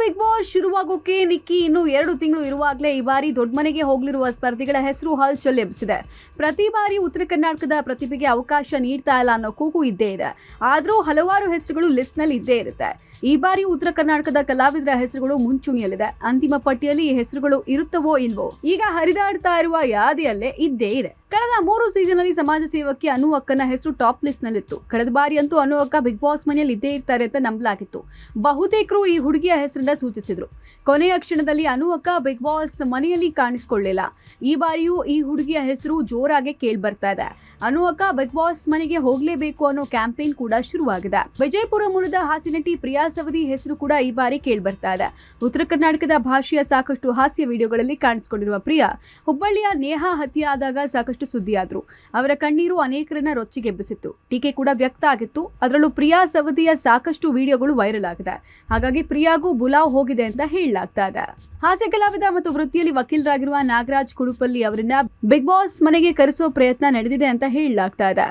Big boss ಶುರುವಾಗೋಕೆ ನಿಕ್ಕಿ ಇನ್ನು ಎರಡು ತಿಂಗಳು ಇರುವಾಗಲೇ ಈ ಬಾರಿ ದೊಡ್ಡ ಮನೆಗೆ ಹೋಗಲಿರುವ ಸ್ಪರ್ಧಿಗಳ ಹೆಸರು ಹಲ್ ಚೊಲ್ಲೆಬ್ಬಿಸಿದೆ ಪ್ರತಿ ಬಾರಿ ಉತ್ತರ ಕರ್ನಾಟಕದ ಪ್ರತಿಭೆಗೆ ಅವಕಾಶ ನೀಡ್ತಾ ಇಲ್ಲ ಅನ್ನೋ ಕೂಗು ಇದ್ದೇ ಇದೆ. ಆದರೂ ಹಲವಾರು ಹೆಸರುಗಳು ಲಿಸ್ಟ್ನಲ್ಲಿ ಇದ್ದೇ ಇರುತ್ತೆ. ಈ ಬಾರಿ ಉತ್ತರ ಕರ್ನಾಟಕದ ಕಲಾವಿದರ ಹೆಸರುಗಳು ಮುಂಚೂಣಿಯಲ್ಲಿದೆ. ಅಂತಿಮ ಪಟ್ಟಿಯಲ್ಲಿ ಈ ಹೆಸರುಗಳು ಇರುತ್ತವೋ ಇಲ್ವೋ, ಈಗ ಹರಿದಾಡ್ತಾ ಇರುವ ಯಾದಿಯಲ್ಲೇ ಇದ್ದೇ ಇದೆ. ಕಳೆದ ಮೂರು ಸೀಸನ್ ಅಲ್ಲಿ ಸಮಾಜ ಸೇವಕಿ ಅನು ಅಕ್ಕನ ಹೆಸರು ಟಾಪ್ ಲಿಸ್ಟ್ ನಲ್ಲಿತ್ತು ಕಳೆದ ಬಾರಿ ಅಂತೂ ಅನು ಅಕ್ಕ ಬಿಗ್ ಬಾಸ್ ಮನೆಯಲ್ಲಿ ಇದ್ದೇ ಇರ್ತಾರೆ ಅಂತ ನಂಬಲಾಗಿತ್ತು. ಬಹುತೇಕರು ಈ ಹುಡುಗಿಯ ಹೆಸರನ್ನ ಸೂಚಿಸಿದ್ರು. ಕೊನೆಯ ಕ್ಷಣದಲ್ಲಿ ಅನು ಅಕ್ಕ ಬಿಗ್ ಬಾಸ್ ಮನೆಯಲ್ಲಿ ಕಾಣಿಸಿಕೊಳ್ಳಿಲ್ಲ. ಈ ಬಾರಿಯೂ ಈ ಹುಡುಗಿಯ ಹೆಸರು ಜೋರಾಗಿ ಕೇಳಿ ಬರ್ತಾ ಇದೆ. ಅನು ಅಕ್ಕ ಬಿಗ್ ಬಾಸ್ ಮನೆಗೆ ಹೋಗ್ಲೇಬೇಕು ಅನ್ನೋ ಕ್ಯಾಂಪೇನ್ ಕೂಡ ಶುರುವಾಗಿದೆ. ವಿಜಯಪುರ ಮೂಲದ ಹಾಸ್ಯ ನಟಿ ಪ್ರಿಯಾ ಸವದಿ ಹೆಸರು ಕೂಡ ಈ ಬಾರಿ ಕೇಳಿ ಬರ್ತಾ ಇದೆ. ಉತ್ತರ ಕರ್ನಾಟಕದ ಭಾಷೆಯ ಸಾಕಷ್ಟು ಹಾಸ್ಯ ವಿಡಿಯೋಗಳಲ್ಲಿ ಕಾಣಿಸಿಕೊಂಡಿರುವ ಪ್ರಿಯಾ, ಹುಬ್ಬಳ್ಳಿಯ ನೇಹಾ ಹತ್ಯೆ ಆದಾಗ ಸಾಕಷ್ಟು ಸುದ್ದಿಯಾದ್ರು ಅವರ ಕಣ್ಣೀರು ಅನೇಕರನ್ನ ರೊಚ್ಚಿಗೆಬ್ಬಿಸಿತ್ತು. ಟೀಕೆ ಕೂಡ ವ್ಯಕ್ತ ಆಗಿತ್ತು. ಅದರಲ್ಲೂ ಪ್ರಿಯಾ ಸವದಿಯ ಸಾಕಷ್ಟು ವಿಡಿಯೋಗಳು ವೈರಲ್ ಆಗಿದೆ. ಹಾಗಾಗಿ ಪ್ರಿಯಾಗೂ ಬುಲಾವ್ ಹೋಗಿದೆ ಅಂತ ಹೇಳಲಾಗ್ತಾ ಇದೆ. ಹಾಸ್ಯ ಕಲಾವಿದ ಮತ್ತು ವೃತ್ತಿಯಲ್ಲಿ ವಕೀಲರಾಗಿರುವ ನಾಗರಾಜ್ ಕುಡುಪಲ್ಲಿ ಅವರನ್ನ ಬಿಗ್ ಬಾಸ್ ಮನೆಗೆ ಕರೆಸೋ ಪ್ರಯತ್ನ ನಡೆದಿದೆ ಅಂತ ಹೇಳಲಾಗ್ತಾ ಇದೆ.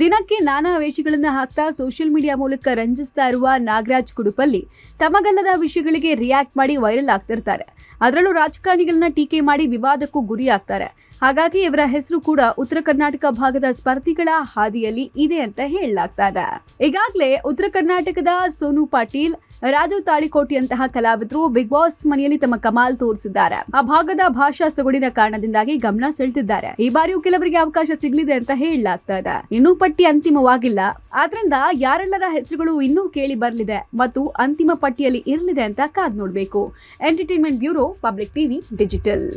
ದಿನಕ್ಕೆ ನಾನಾ ವೇಷಗಳನ್ನ ಹಾಕ್ತಾ ಸೋಷಿಯಲ್ ಮೀಡಿಯಾ ಮೂಲಕ ರಂಜಿಸ್ತಾ ಇರುವ ನಾಗರಾಜ್ ಕುಡುಪಲ್ಲಿ ತಮಗಲ್ಲದ ವಿಷಯಗಳಿಗೆ ರಿಯಾಕ್ಟ್ ಮಾಡಿ ವೈರಲ್ ಆಗ್ತಿರ್ತಾರೆ. ಅದರಲ್ಲೂ ರಾಜಕಾರಣಿಗಳನ್ನ ಟೀಕೆ ಮಾಡಿ ವಿವಾದಕ್ಕೂ ಗುರಿಯಾಗ್ತಾರೆ ಹಾಗಾಗಿ ಇವರ ಹೆಸರು ಕೂಡ ಉತ್ತರ ಕರ್ನಾಟಕ ಭಾಗದ ಸ್ಪರ್ಧಿಗಳ ಹಾದಿಯಲ್ಲಿ ಇದೆ ಅಂತ ಹೇಳಲಾಗ್ತಾ ಇದೆ. ಈಗಾಗಲೇ ಉತ್ತರ ಕರ್ನಾಟಕದ ಸೋನು ಪಾಟೀಲ್, ರಾಜು ತಾಳಿಕೋಟಿಯಂತಹ ಕಲಾವಿದರು ಬಿಗ್ ಬಾಸ್ ಮನೆಯಲ್ಲಿ ತಮ್ಮ ಕಮಾಲ್ ತೋರಿಸಿದ್ದಾರೆ. ಆ ಭಾಗದ ಭಾಷಾ ಸೊಗಡಿನ ಕಾರಣದಿಂದಾಗಿ ಗಮನ ಸೆಳೆದಿದ್ದಾರೆ. ಈ ಬಾರಿಯೂ ಕೆಲವರಿಗೆ ಅವಕಾಶ ಸಿಗಲಿದೆ ಅಂತ ಹೇಳಲಾಗ್ತಾ ಇದೆ ಇನ್ನೂ ಪಟ್ಟಿ ಅಂತಿಮವಾಗಿಲ್ಲ. ಆದ್ರಿಂದ ಯಾರೆಲ್ಲರ ಹೆಸರುಗಳು ಇನ್ನೂ ಕೇಳಿ ಬರಲಿದೆ ಮತ್ತು ಅಂತಿಮ ಪಟ್ಟಿಯಲ್ಲಿ ಇರಲಿದೆ ಅಂತ ಕಾದ್ ನೋಡಬೇಕು. Entertainment bureau, public TV, digital.